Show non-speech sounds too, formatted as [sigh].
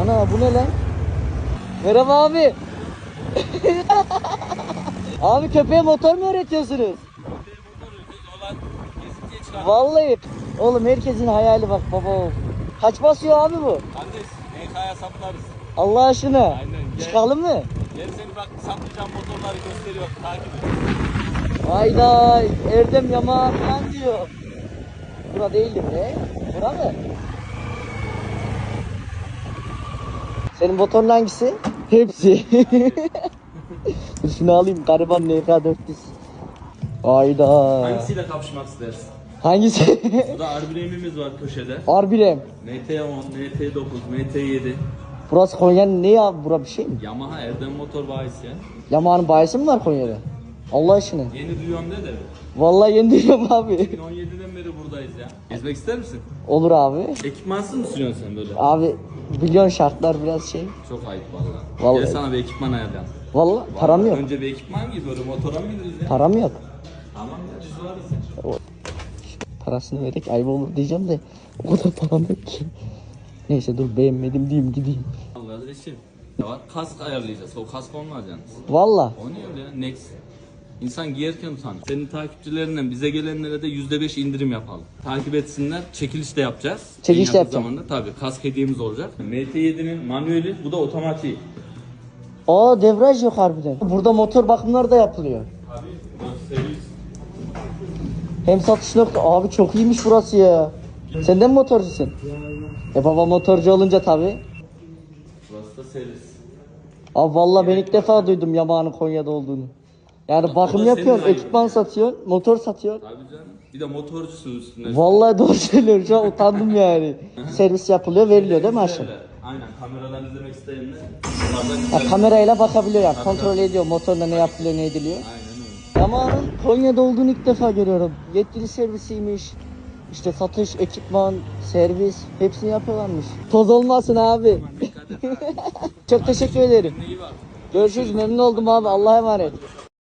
Ana bu ne lan? Merhaba abi. [laughs] abi köpeğe motor mu öğretiyorsunuz? Vallahi. Oğlum herkesin hayali bak baba. Kaç basıyor abi bu? Kardeş, MK'ya saplarız. Allah aşkına. Aynen, gel. Çıkalım mı? Gel seni bak saplayacağım motorları gösteriyor. Takip et. Hayda Erdem Yama falan diyor. Bura değildi be. Bura mı? Senin motorun hangisi? Hepsi. [laughs] Dur şunu alayım. Gariban NK 400. Hayda. Hangisiyle kapışmak istersin? Hangisi? Burada Arbilemimiz var köşede. Arbilem. MT10, MT9, MT7. Burası Konya'nın ne ya? Bura bir şey mi? Yamaha Erdem Motor Bayisi ya. Yamağın bayisi mi var Konya'da? Allah aşkına. Yeni duyuyorum de de. Vallahi yeni duyuyorum abi. 2017'den beri buradayız ya. Gezmek ister misin? Olur abi. Ekipmansız mı sürüyorsun sen böyle? Abi biliyorsun şartlar biraz şey. Çok ayıp valla. Vallahi. Gel sana bir ekipman ayarlayalım. Vallahi param yok. Önce bir ekipman giy böyle motora mı gideriz ya? Param yok. Tamam ya biz varız ya. Parasını vererek ayıp olur diyeceğim de o kadar param yok ki. Neyse dur beğenmedim diyeyim gideyim. Kardeşim. Ne var? Kask ayarlayacağız. O kask olmaz yalnız. Valla. O ne öyle ya? Next. İnsan giyerken utanır. Senin takipçilerinden bize gelenlere de %5 indirim yapalım. Takip etsinler. Çekiliş de yapacağız. Çekiliş de yapacağım. Zamanda, tabii kask hediyemiz olacak. MT7'nin manueli bu da otomatik. Aa devraj yok harbiden. Burada motor bakımları da yapılıyor. Tabii. Servis. Hem satış nokta. Abi çok iyiymiş burası ya. Sen de mi motorcusun? E baba motorcu olunca tabi. Burası da servis. Abi valla ben ilk defa duydum Yamaha'nın Konya'da olduğunu. Yani bakım senin yapıyorsun, ayıbın ekipman satıyorsun, motor satıyorsun. Tabii canım. Bir de motorcusun üstüne. Vallahi doğru söylüyorum şu an utandım yani. [laughs] Servis yapılıyor, veriliyor değil mi? Şöyle, Aynen kameradan izlemek isteyenler. Bunlardan güzel. kamerayla bakabiliyor yani. Kontrol ediyor motorla ne yapılıyor, ne ediliyor. Aynen öyle. Yamaha'nın Konya'da olduğunu ilk defa görüyorum. Yetkili servisiymiş. İşte satış, ekipman, servis hepsini yapıyorlarmış. Toz olmasın abi. Dikkat et abi. [laughs] Çok teşekkür ederim. Kendine iyi bak. Görüşürüz memnun oldum abi. Allah'a emanet.